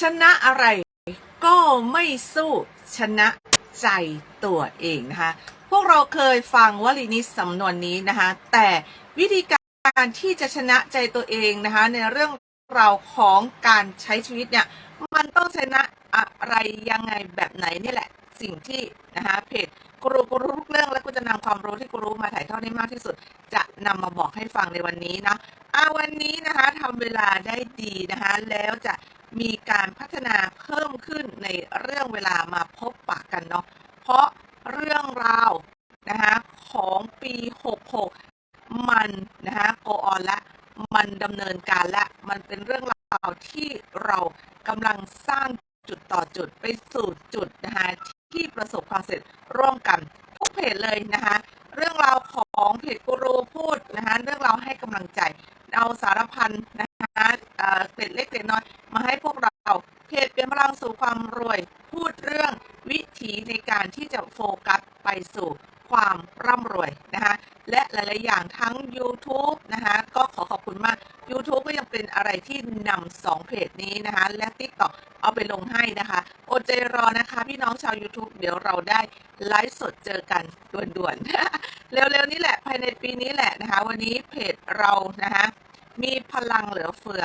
ชนะอะไรก็ไม่สู้ชนะใจตัวเองนะคะ พวกเราเคยฟังวลีนี้สำนวนนี้นะคะ แต่วิธีการที่จะชนะใจตัวเองนะคะ ในเรื่องราวของการใช้ชีวิตเนี่ย มันต้องชนะอะไรยังไงแบบไหนนี่แหละสิ่งที่นะคะเพจ กูรู้กูรู้ทุกเรื่องและกูจะนำความรู้ที่กูรู้มาถ่ายทอดให้มากที่สุด จะนำมาบอกให้ฟังในวันนี้นะอ่าวันนี้นะคะทำเวลาได้ดีนะคะแล้วจะมีการพัฒนาเพิ่มขึ้นในเรื่องเวลามาพบปะกันเนาะเพราะเรื่องราวนะคะของปี 66 มันนะคะโกออนและมันดำเนินการและมันเป็นเรื่องราวที่เรากำลังสร้างจุดต่อจุดไปสู่จุดนะคะ ที่ประสบความสำเร็จร่วมกัน ทุกเพจเลยนะคะเรื่องราวของเพจกูรูพูดนะคะเรื่องราวให้กำลังใจเอาสารพันนะคะเออเกร็ดเล็กเกร็ดน้อยมาให้พวกเราเพจเป็นพลังสู่ความรวย พูดเรื่องวิธีในการที่จะโฟกัสไปสู่ความร่ำรวยนะคะและหลาย ๆ อย่างทั้ง YouTube นะคะก็ขอขอบคุณมาก YouTube ก็ยังเป็นอะไรที่นำสองเพจนี้นะคะ และ TikTok เอาไปลงให้นะคะ อดใจรอนะคะ พี่น้องชาว YouTube เดี๋ยวเราได้ไลฟ์สดเจอกันด่วนๆ เร็วๆ นี่แหละภายในปีนี้แหละนะคะ วันนี้เพจเรานะคะมีพลังเหลือเฟือ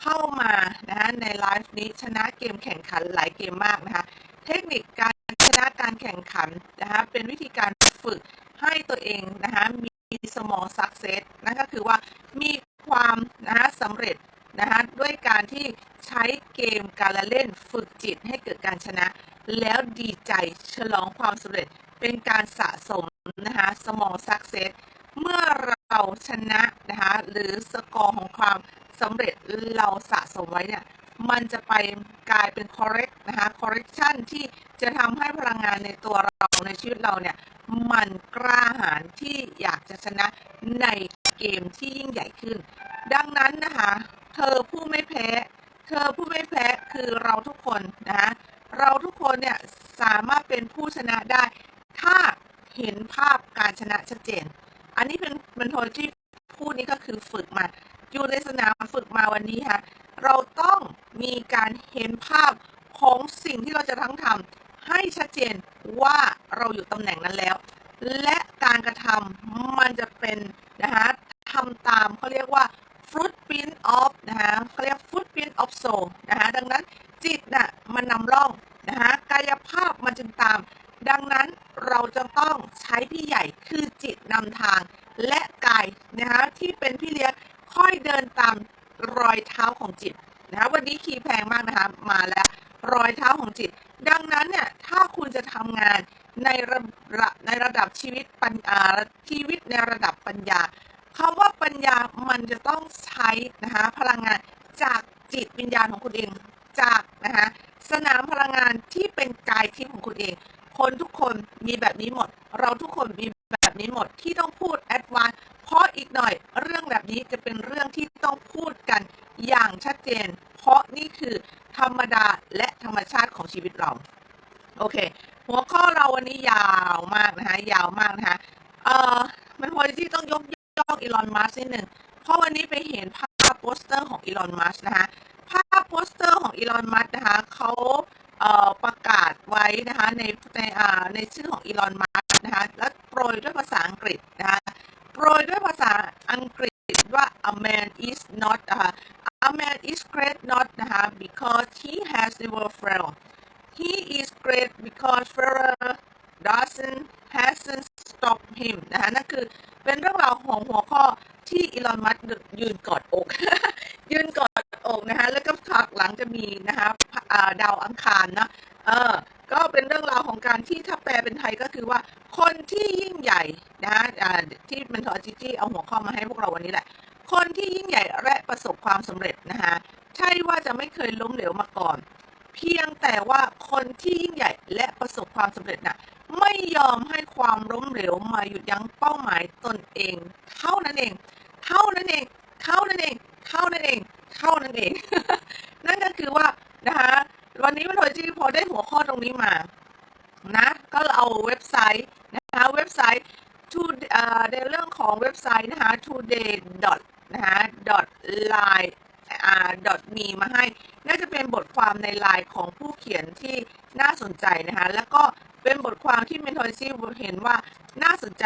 เข้ามานะคะในไลฟ์นี้ชนะเกมแข่งขันหลายเกมมากนะคะเทคนิคการชนะการแข่งขันนะคะเป็นวิธีการฝึกให้ตัวเองนะคะมีสมองสักเซสนั่นก็คือว่ามีความนะคะสำเร็จนะคะด้วยการที่ใช้เการละเล่นฝึกจิตให้เกิดการชนะ แล้วดีใจฉลองความสำเร็จเป็นการสะสมนะคะสมองสักเซสเมื่อเราชนะนะคะ หรือสกอร์ของความสำเร็จเราสะสมไว้เนี่ย มันจะไปกลายเป็น correct นะคะ correction ที่จะทำให้พลังงานในตัวเราในชีวิตเราเนี่ย มันกล้าหาญที่อยากจะชนะในเกมที่ยิ่งใหญ่ขึ้น ดังนั้นนะคะ เธอผู้ไม่แพ้ เธอผู้ไม่แพ้คือเราทุกคนนะเราทุกคนเนี่ยสามารถเป็นผู้ชนะได้ ถ้าเห็นภาพการชนะชัดเจน อันนี้เป็นเป็นโทที่พูดนี้ก็คือฝึกมา อยู่ในสนามฝึกมาวันนี้ค่ะเราต้องมีการเห็นภาพของสิ่งที่เราจะทั้งทำให้ชัดเจนว่าเราอยู่ตำแหน่งนั้นแล้ว และการกระทำมันจะเป็นนะคะทำตามเขาเรียกว่า footprint of นะคะเขาเรียก footprint of soul นะคะดังนั้นจิตน่ะมันนำร่องนะคะกายภาพมันจึงตาม ดังนั้นเราจะต้องใช้พี่ใหญ่คือจิตนำทาง และกายนะคะที่เป็นพี่เลี้ยงค่อยเดินตามรอยเท้าของจิตนะคะวันนี้คีย์แพงมากนะคะมาแล้วรอยเท้าของจิต ดังนั้นเนี่ยถ้าคุณจะทำงานในระระในระดับชีวิตปัญญาชีวิตในระดับปัญญาคำว่า ปัญญามันจะต้องใช้นะคะพลังงานจากจิตวิญญาณของคุณเองจากนะคะสนามพลังงานที่เป็นกายทิพย์ของคุณเอง คนทุกคนมีแบบนี้หมด เราทุกคนมีแบบนี้หมดที่ต้องพูดแอดวานเพราะอีกหน่อยเรื่องแบบนี้จะเป็นเรื่องที่ต้องพูดกันอย่างชัดเจน เพราะนี่คือธรรมดาและธรรมชาติของชีวิตเรา โอเค หัวข้อเราวันนี้ยาวมากนะคะยาวมากนะคะเอ่อมันพอที่ต้องยก ย่องอีลอนมัสนิดหนึ่งเพราะวันนี้ไปเห็นภาพโปสเตอร์ของอีลอนมัสนะคะภาพโปสเตอร์ของอีลอนมัสนะคะเขาเประกาศไว้นะคะในในในชื่อของอีลอนมัสนะคะและโปรยด้วยภาษาอังกฤษนะคะโปรยด้วยภาษาอังกฤษว่า a man is not นะคะ a man is great not นะคะ because he has never failed he is great because failure doesn't hasn't stop him นะคะนั่นคือ เป็นเรื่องราวของหัวข้อที่อีลอนมัสยืนกอดอก ยืนกอดอกนะคะแล้วก็ถักหลังจะมีนะคะดาวอังคารนะเออก็เป็นเรื่องราวของการที่ถ้าแปลเป็นไทยก็คือว่าคนที่ยิ่งใหญ่นะะที่มันทอจิจี้เอาหัวข้อมาให้พวกเราวันนี้แหละ คนที่ยิ่งใหญ่และประสบความสำเร็จนะคะใช่ว่าจะไม่เคยล้มเหลวมาก่อน เพียงแต่ว่าคนที่ยิ่งใหญ่และประสบความสำเร็จน่ะไม่ยอมให้ความล้มเหลวมาหยุดยั้งเป้าหมายตนเอง เท่านั้นเอง เท่านั้นเอง เท่านั้นเอง เท่านั้นเอง เท่านั้นเอง นั่นก็คือว่านะคะวันนี้มันโทจีพอได้หัวข้อตรงนี้มานะก็เอาเว็บไซต์นะคะเว็บไซต์ to เอ่อในเรื่องของเว็บไซต์นะคะ today dot นะคะ dot line อา dot me มาให้ น่าจะเป็นบทความในไลน์ของผู้เขียนที่น่าสนใจนะคะ แล้วก็เป็นบทความที่เมนทอร์ซี่เห็นว่าน่าสนใจ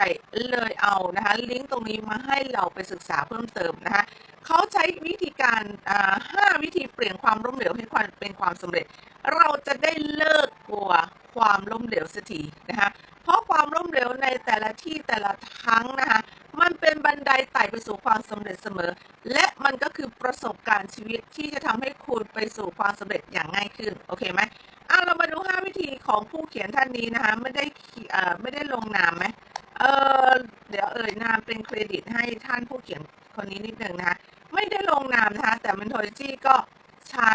เลยเอานะคะลิงก์ตรงนี้มาให้เราไปศึกษาเพิ่มเติมนะคะเขาใช้วิธีการอ่าห้าวิธีเปลี่ยนความล้มเหลวให้ความเป็นความสำเร็จ เราจะได้เลิกกลัวความล้มเหลวสักทีนะคะเพราะความล้มเหลวในแต่ละที่แต่ละครั้งนะคะ มันเป็นบันไดไต่ไปสู่ความสำเร็จเสมอ และมันก็คือประสบการณ์ชีวิตที่จะทำให้คุณไปสู่ความสำเร็จอย่างง่ายขึ้น โอเคไหมอะเรามาดู 5 วิธีของผู้เขียนท่านนี้นะคะ ไม่ได้เอ่อไม่ได้ลงนามไหมเออเดี๋ยวเอ่ยนามเป็นเครดิตให้ท่านผู้เขียนคนนี้นิดนึงนะคะ ไม่ได้ลงนามนะคะ แต่ Mentology ก็ใช้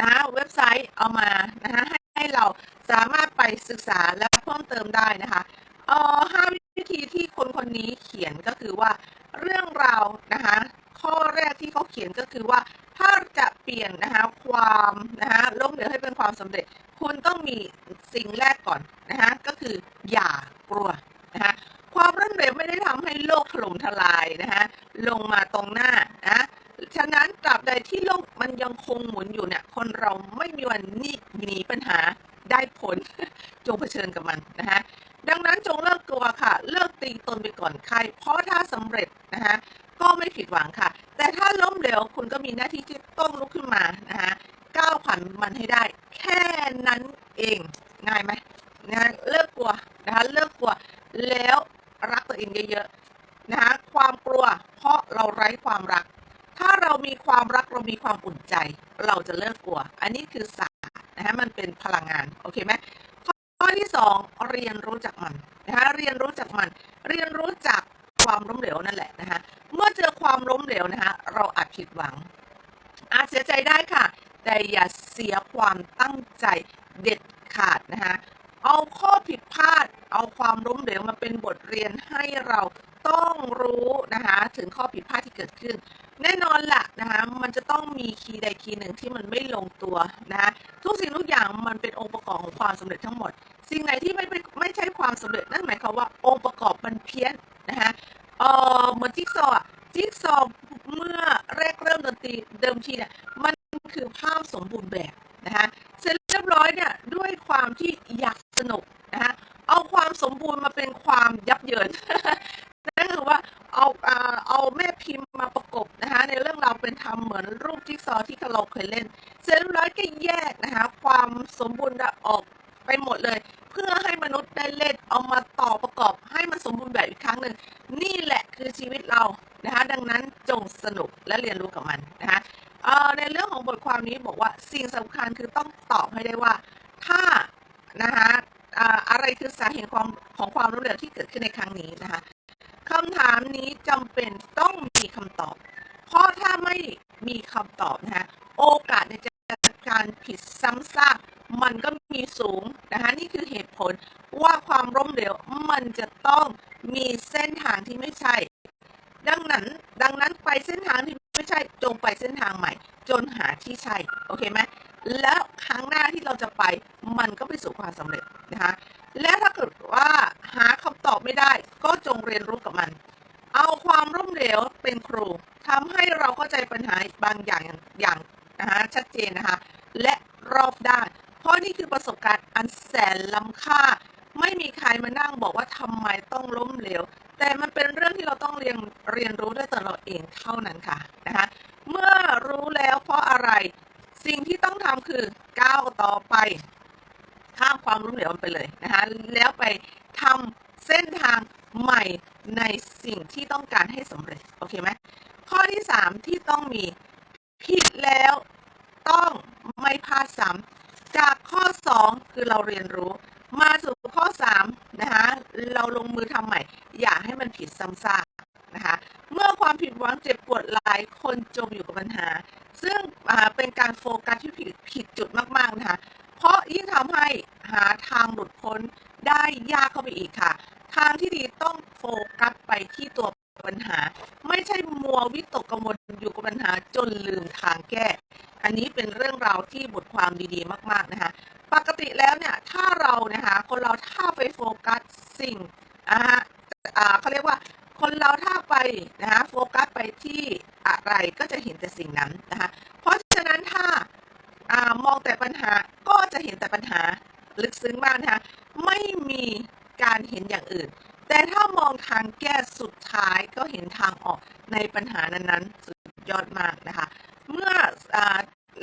นะเว็บไซต์เอามานะคะให้ให้เราสามารถไปศึกษาและเพิ่มเติมได้นะคะเอ่อห้าวิธีที่คนค นี้เขียนก็คือว่าเรื่องราวนะคะข้อแรกที่เขาเขียนก็คือว่าถ้าจะเปลี่ยนนะคะความนะคะล้มเหลวให้เป็นความสำเร็จ คุณต้องมีสิ่งแรกก่อนนะคะก็คืออย่ากลัวนะคะความล้มเหลวไม่ได้ทำให้โลกถล่มทลายนะคะลงมาตรงหน้านะฉะนั้นตราบใดที่โลกมันยังคงหมุนอยู่เนี่ยคนเราไม่มีวันหนีหนีปัญหาได้ผล จงเผชิญกับมันนะคะดังนั้นจงเลิกกลัวค่ะ เลิกตีตนไปก่อนใคร เพราะถ้าสำเร็จนะคะก็ไม่ผิดหวังค่ะ แต่ถ้าล้มเหลว ที่ที่ต้องลุกขึ้นมานะคะก้าวผ่านมันให้ได้าเสียความตั้งใจเด็ดขาดนะคะเอาข้อผิดพลาด เอาความล้มเหลวมาเป็นบทเรียนให้เราต้องรู้นะคะถึงข้อผิดพลาดที่เกิดขึ้น แน่นอนละนะคะมันจะต้องมีคีย์ใดคีย์หนึ่งที่มันไม่ลงตัวนะคะทุกสิ่งทุกอย่างมันเป็นองค์ประกอบของความสำเร็จทั้งหมด สิ่งไหนที่ไม่เป็นไม่ใช่ความสำเร็จนั่นหมายความว่าองค์ประกอบมันเพี้ยนนะคะเออเหมือนจิ๊กซอว์จิ๊กซอว์เมื่อแรกเริ่มดนตรีเดิมทีเนี่ยมัน คือภาพสมบูรณ์แบบนะคะเสร็จเรียบร้อยเนี่ยด้วยความที่อยากสนุกนะคะเอาความสมบูรณ์มาเป็นความยับเยินนั่นคือว่าเอาเอาแม่พิมพ์มาประกบนะคะในเรื่องราวเป็นทำเหมือนรูปจิ๊กซอที่เราเคยเล่น เสร็จเรียบร้อยก็แยกนะคะความสมบูรณ์ออกไปหมดเลย เพื่อให้มนุษย์ได้เล่นเอามาต่อประกอบให้มันสมบูรณ์แบบอีกครั้งหนึ่งนี่แหละคือชีวิตเรานะคะดังนั้นจงสนุกและเรียนรู้กับมัน สิ่งสำคัญคือต้องตอบให้ได้ว่า ถ้านะคะอะไรคือสาเหตุความของความล้มเหลวที่เกิดขึ้นในครั้งนี้นะคะคำถามนี้จำเป็นต้องมีคำตอบ เพราะถ้าไม่มีคำตอบนะคะโอกาสในการผิดซ้ำซากมันก็มีสูงนะคะนี่คือเหตุผลว่าความล้มเหลวมันจะต้องมีเส้นท ไม่มีใครมานั่งบอกว่าทำไมต้องล้มเหลว แต่มันเป็นเรื่องที่เราต้องเรียนเรียนรู้ด้วยตัวเราเองเท่านั้นค่ะนะคะเมื่อรู้แล้วเพราะอะไรสิ่งที่ต้องทำคือก้าวต่อไป ข้ามความล้มเหลวมันไปเลยนะคะแล้วไปทำเส้นทางใหม่ในสิ่งที่ต้องการให้สำเร็จโอเคไหมข้อที่ 3 ที่ต้องมีผิดแล้วต้องไม่พลาดซ้ำจากข้อ 2 คือเราเรียนรู้ มาสู่ข้อ 3 นะคะเราลงมือทำใหม่ อย่าให้มันผิดซ้ำซากนะคะเมื่อ ความผิดหวังเจ็บปวดหลายคนจมอยู่กับปัญหา ซึ่งเป็นการโฟกัสที่ผิดผิดจุดมากๆนะคะเพราะยิ่งทำให้หาทางหลุดพ้นได้ยากเข้าไปอีกค่ะ ทางที่ดีต้องโฟกัสไปที่ตัวปัญหา ไม่ใช่มัววิตกกังวลอยู่กับปัญหาจนลืมทางแก้ อันนี้เป็นเรื่องราวที่บทความดีๆ มาก ๆ นะคะ ปกติแล้วเนี่ย ถ้าเรานะคะ คนเราถ้าไปโฟกัสสิ่งอ่าเขาเรียกว่า คนเราถ้าไปนะคะโฟกัสไปที่อะไรก็จะเห็นแต่สิ่งนั้นนะคะเพราะฉะนั้นถ้ามองแต่ปัญหาก็จะเห็นแต่ปัญหาลึกซึ้งมากนะคะไม่มีการเห็นอย่างอื่น แต่ถ้ามองทางแก้สุดท้ายก็เห็นทางออกในปัญหานั้นๆ สุดยอดมากนะคะ เมื่ออ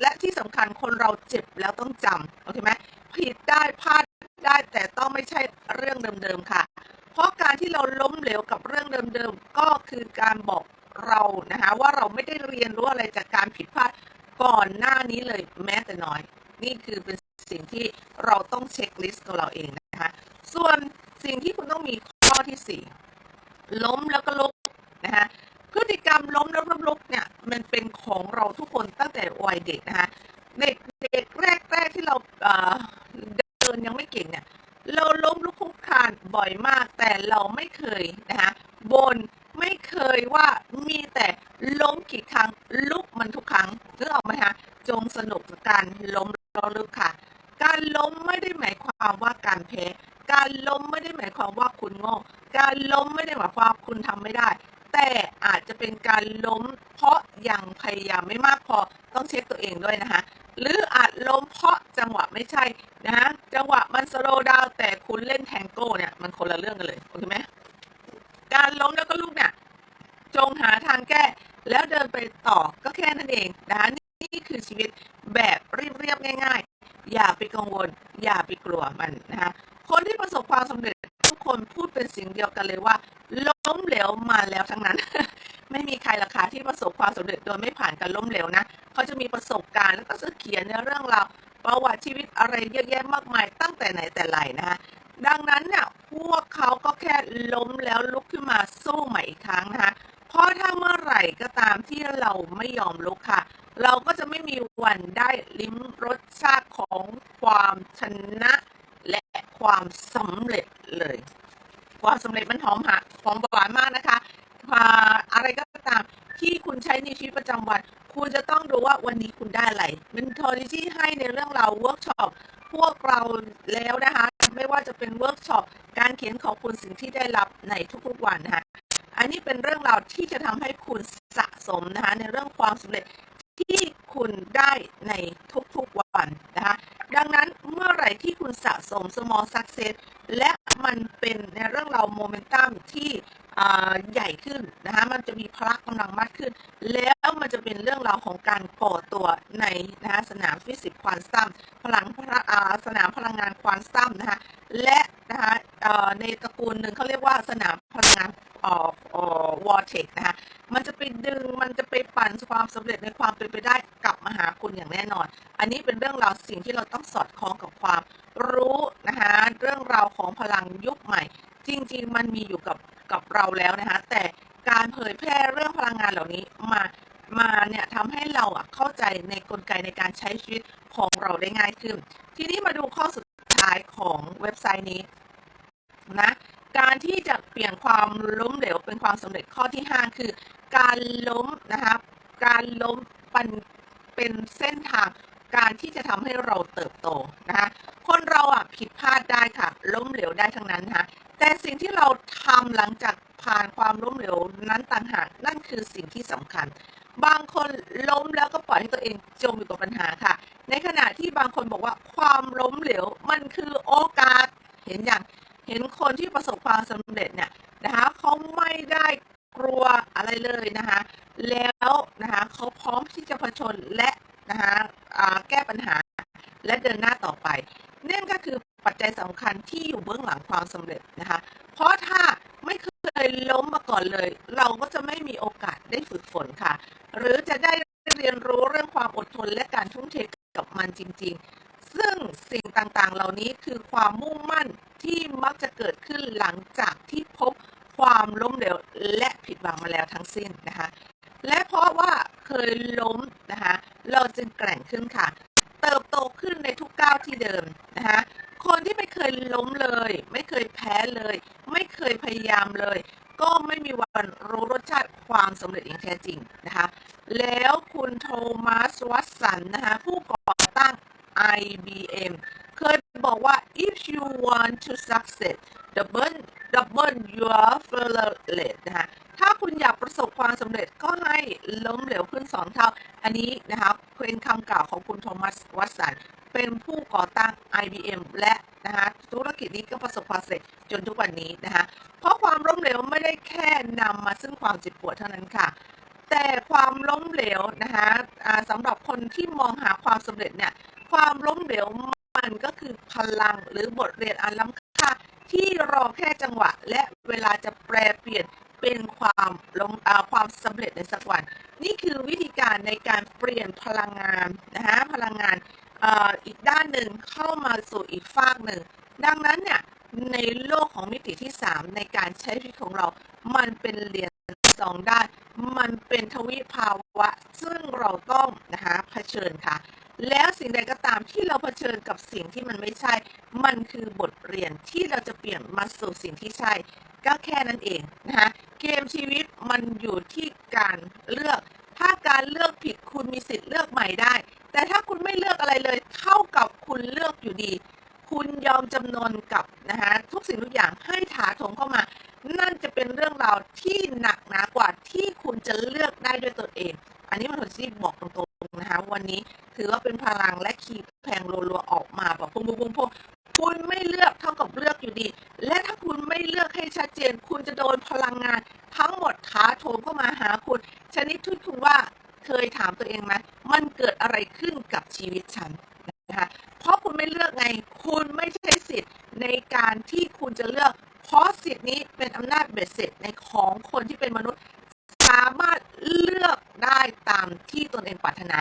และที่สำคัญคนเราเจ็บแล้วต้องจำโอเคไหมผิดได้พลาดได้แต่ต้องไม่ใช่เรื่องเดิมๆค่ะ เพราะการที่เราล้มเหลวกับเรื่องเดิมๆ ก็คือการบอกเรานะคะว่าเราไม่ได้เรียนรู้อะไรจากการผิดพลาดก่อนหน้านี้เลยแม้แต่น้อย นี่คือเป็นสิ่งที่เราต้องเช็คลิสต์ตัวเราเองนะคะ ส่วนสิ่งที่คุณต้องมีข้อที่ 4 ล้มแล้วก็ลุกนะคะพฤติกรรมล้มแล้วก็ลุกเนี่ยมันเป็นของเราทุกคนตั้งแต่วัยเด็กนะคะเด็กเด็กแรกแรกๆที่เราเอ่อเดินยังไม่เก่งเนี่ยเราล้มลุกคลุกคลานบ่อยมาก แต่เราไม่เคยนะคะบนไม่เคยว่ามีแต่ล้มกี่ครั้งลุกมันทุกครั้งนึกออกไหมคะจงสนุกกับการล้มแล้วลุกค่ะ การล้มไม่ได้หมายความว่าการแพ้ การล้มไม่ได้หมายความว่าคุณโง่ การล้มไม่ได้หมายความว่าคุณทำไม่ได้ แต่อาจจะเป็นการล้มเพ ราะยังพยายามไม่มากพอต้องเช็คตัวเองด้วยนะคะ หรืออาจล้มเพราะจังหวะไม่ใช่นะฮะจังหวะมันสโลดาวแต่คุณเล่นแทงโก้เนี่ยมันคนละเรื่องกันเลยโอเคไหมการล้มแล้วก็ลุกเนี่ยจงหาทางแก้ แล้วเดินไปต่อก็แค่นั้นเองนะคะนี่คือชีวิตแบบเรียบๆง่าย ๆ อย่าไปกังวล อย่าไปกลัวมันนะคะคนที่ประสบความสำเร็จทุกคนพูดเป็นเสิ่งเดียวกันเลยว่า ล้มเหลวมาแล้วทั้งนั้น ไม่มีใครราคาที่ประสบ ความสำเร็จโดยไม่ผ่านการล้มเหลวนะเขาจะมีประสบการณ์แล้วก็จะเขียนในเรื่องราวประวัติชีวิตอะไรเยอะแยะมากมายตั้งแต่ไหนแต่ไรนะคะดังนั้นเนี่ยพวกเขาก็แค่ล้มแล้วลุกขึ้นมาสู้ใหม่อีกครั้งนะคะเพราะถ้าเมื่อไหร่ก็ตามที่เราไม่ยอมลุกค่ะ เราก็จะไม่มีวันได้ลิ้มรสชาติของความชนะและความสำเร็จเลย ความสำเร็จมันหอมหะหอมหวานมากนะคะ อ่าอะไรก็ตามที่คุณใช้ในชีวิตประจำวัน คุณจะต้องดูว่าวันนี้คุณได้อะไร Mentology ให้ในเรื่องเราเวิร์กช็อปพวกเราแล้วนะคะ ไม่ว่าจะเป็นเวิร์กช็อปการเขียนขอบคุณสิ่งที่ได้รับในทุกๆวันนะคะอันนี้เป็นเรื่องราวที่จะทำให้คุณสะสมนะคะในเรื่องความสำเร็จที่คุณได้ในทุกๆวันนะคะดังนั้นเมื่อไหร่ที่คุณสะสม small s u ในนะคะสนามฟิสิกส์ควอนตัมพลังพละอ่าสนามพลังงานควอนตัมนะคะและนะคะเอ่อในตระกูลหนึ่งเขาเรียกว่าสนามพลังงานเอ่อเอ่อวอร์เทกนะคะมันจะไปดึงมันจะไปปั่นความสำเร็จในความเป็นไปได้กลับมาหาคุณอย่างแน่นอน อันนี้เป็นเรื่องราวสิ่งที่เราต้องสอดคล้องกับความรู้นะคะเรื่องราวของพลังยุคใหม่ จริง ๆ มันมีอยู่กับกับเราแล้วนะคะแต่การเผยแพร่เรื่องพลังงานเหล่านี้มา มาเนี่ยทำให้เราอะเข้าใจในกลไกในการใช้ชีวิตของเราได้ง่ายขึ้น ทีนี้มาดูข้อสุดท้ายของเว็บไซต์นี้นะการที่จะเปลี่ยนความล้มเหลวเป็นความสำเร็จข้อที่ 5 คือ การล้มนะคะการล้มเป็นเป็นเส้นทางการที่จะทำให้เราเติบโตนะคะคนเราอะผิดพลาดได้ค่ะ ล้มเหลวได้ทั้งนั้นนะคะแต่สิ่งที่เราทำหลังจากผ่านความล้มเหลวนั้นต่างหากนั่นคือสิ่งที่สำคัญ บางคนล้มแล้วก็ปล่อยให้ตัวเองจมอยู่กับปัญหาค่ะ ในขณะที่บางคนบอกว่าความล้มเหลวมันคือโอกาส เห็นอย่าง เห็นคนที่ประสบความสำเร็จเนี่ยนะคะเขาไม่ได้กลัวอะไรเลยนะคะแล้วนะคะเขาพร้อมที่จะผจญและนะคะแก้ปัญหาและเดินหน้าต่อไปนั่นก็คือปัจจัยสำคัญที่อยู่เบื้องหลังความสำเร็จนะคะ เพราะถ้าไม่เคยล้มมาก่อนเลย เราก็จะไม่มีโอกาสได้ฝึกฝนค่ะ หรือจะได้เรียนรู้เรื่องความอดทนและการทุ่มเทกับมันจริง ๆ ซึ่งสิ่งต่างๆ เหล่านี้คือความมุ่งมั่นที่มักจะเกิดขึ้นหลังจากที่พบความล้มเหลวและผิดหวังมา แล้วทั้งสิ้นนะคะ และเพราะว่าเคยล้มนะคะ เราจึงแกร่งขึ้นค่ะ เติบโตขึ้นในทุกก้าวที่เดิมนะคะคนที่ไม่เคยล้มเลย ไม่เคยแพ้เลย ไม่เคยพยายามเลย ก็ไม่มีวันรู้รสชาติความสำเร็จอย่างแท้จริงนะคะ แล้วคุณโทมัสวัตสันนะคะผู้ก่อตั้ง IBM เคยบอกว่า if you want to succeed double double your failure rate ียนอันล้ำค่าที่รอแค่จังหวะ และเวลาจะแปลเปลี่ยนเป็นความล้มอ่าความสำเร็จในสักวัน นี่คือวิธีการในการเปลี่ยนพลังงานนะคะพลังงานอีกด้านหนึ่งเข้ามาสู่อีกฝากหนึ่ง ดังนั้นเนี่ยในโลกของมิติที่ 3 ในการใช้ชีวิตของเรา มันเป็นเหรียญสองด้าน มันเป็นทวิภาวะ ซึ่งเราต้องนะคะเผชิญค่ะ แล้วสิ่งใดก็ตามที่เราเผชิญกับสิ่งที่มันไม่ใช่ มันคือบทเรียนที่เราจะเปลี่ยนมาสู่สิ่งที่ใช่ ก็แค่นั้นเองนะคะเกมชีวิตมันอยู่ที่การเลือก ถ้าการเลือกผิดคุณมีสิทธิ์เลือกใหม่ได้ แต่ถ้าคุณไม่เลือกอะไรเลย เท่ากับคุณเลือกอยู่ดี กับชีวิตฉันนะคะเพราะคุณไม่เลือกไง คุณไม่ใช่สิทธิ์ในการที่คุณจะเลือก เพราะสิทธิ์นี้เป็นอำนาจเบ็ดเสร็จในของคนที่เป็นมนุษย์ สามารถเลือกได้ตามที่ตนเองปรารถนา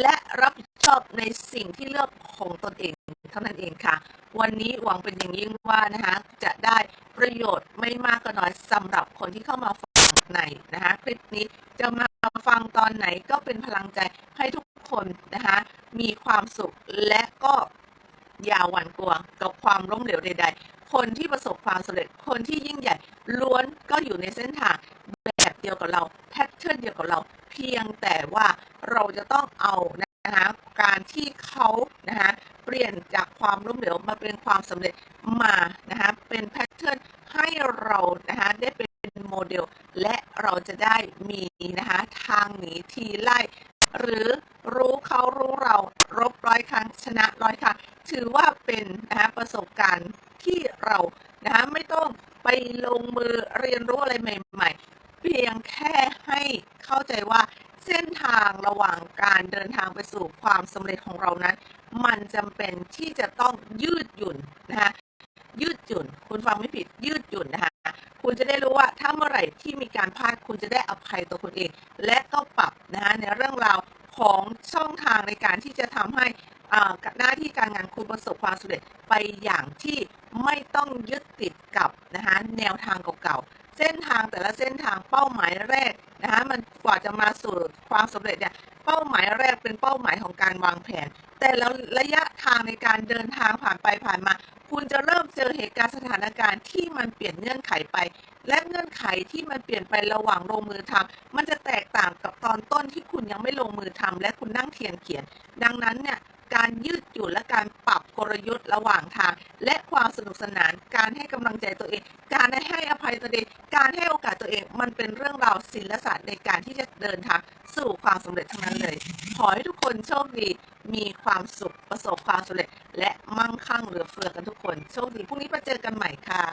และรับผิดชอบในสิ่งที่เลือกของตนเองเท่านั้นเองค่ะ วันนี้หวังเป็นอย่างยิ่งว่านะคะจะได้ประโยชน์ไม่มากก็น้อยสำหรับคนที่เข้ามา ฟังในนะคะคลิปนี้จะมาฟังตอนไหนก็เป็นพลังใจให้ทุกคนนะคะมีความสุขและก็อย่าหวั่นกลัวกับความล้มเหลวใด ๆ คนที่ประสบความสำเร็จคนที่ยิ่งใหญ่ล้วนก็อยู่ในเส้นทางแบบเดียวกับเราแพทเทิร์นเดียวกับเรา เพียงแต่ว่าเราจะต้องเอานะคะการที่เขานะคะเปลี่ยนจากความล้มเหลวมาเป็นความสำเร็จมานะคะเป็นแพทเทิร์นให้เรานะคะได้เป็นโมเดล และเราจะได้มีนะคะทางหนีทีไล่ หรือรู้เขารู้เรารบร้อยครั้งชนะร้อยครั้งถือว่าเป็นนะคะประสบการณ์ที่เรานะคะไม่ต้องไปลงมือเรียนรู้อะไรใหม่ ๆ เพียงแค่ให้ เข้าใจว่าเส้นทางระหว่างการเดินทางไปสู่ความสำเร็จของเรานั้น มันจำเป็นที่จะต้องยืดหยุ่นนะคะยืดหยุ่น คุณฟังไม่ผิดยืดหยุ่นนะคะคุณจะได้รู้ว่าถ้าเมื่อไหร่ที่มีการพลาดคุณจะได้อภัยตัวคุณเอง และก็ปรับนะคะในเรื่องราวของช่องทางในการที่จะทำให้อ่าหน้าที่การงานคุณประสบความสำเร็จไปอย่างที่ไม่ต้องยึดติดกับนะคะแนวทางเก่า เส้นทางแต่ละเส้นทางเป้าหมายแรกนะคะมันกว่าจะมาสู่ความสำเร็จเนี่ยเป้าหมายแรกเป็นเป้าหมายของการวางแผน แต่แล้วระยะทางในการเดินทางผ่านไปผ่านมา คุณจะเริ่มเจอเหตุการณ์สถานการณ์ที่มันเปลี่ยนเงื่อนไขไป และเงื่อนไขที่มันเปลี่ยนไประหว่างลงมือทำมันจะแตกต่างกับตอนต้นที่คุณยังไม่ลงมือทำและคุณนั่งเทียนเขียน ดังนั้นเนี่ย การยืดหยุ่นและการปรับกลยุทธ์ระหว่างทาง และความสนุกสนาน การให้กำลังใจตัวเอง การให้อภัยตัวเอง การให้โอกาสตัวเอง มันเป็นเรื่องราวศิลศาสตร์ในการที่จะเดินทางสู่ความสำเร็จทั้งนั้นเลย ขอให้ทุกคนโชคดี มีความสุขประสบความสำเร็จ และมั่งคั่งเหลือเฟือกันทุกคน โชคดีพรุ่งนี้มาเจอกันใหม่ค่ะ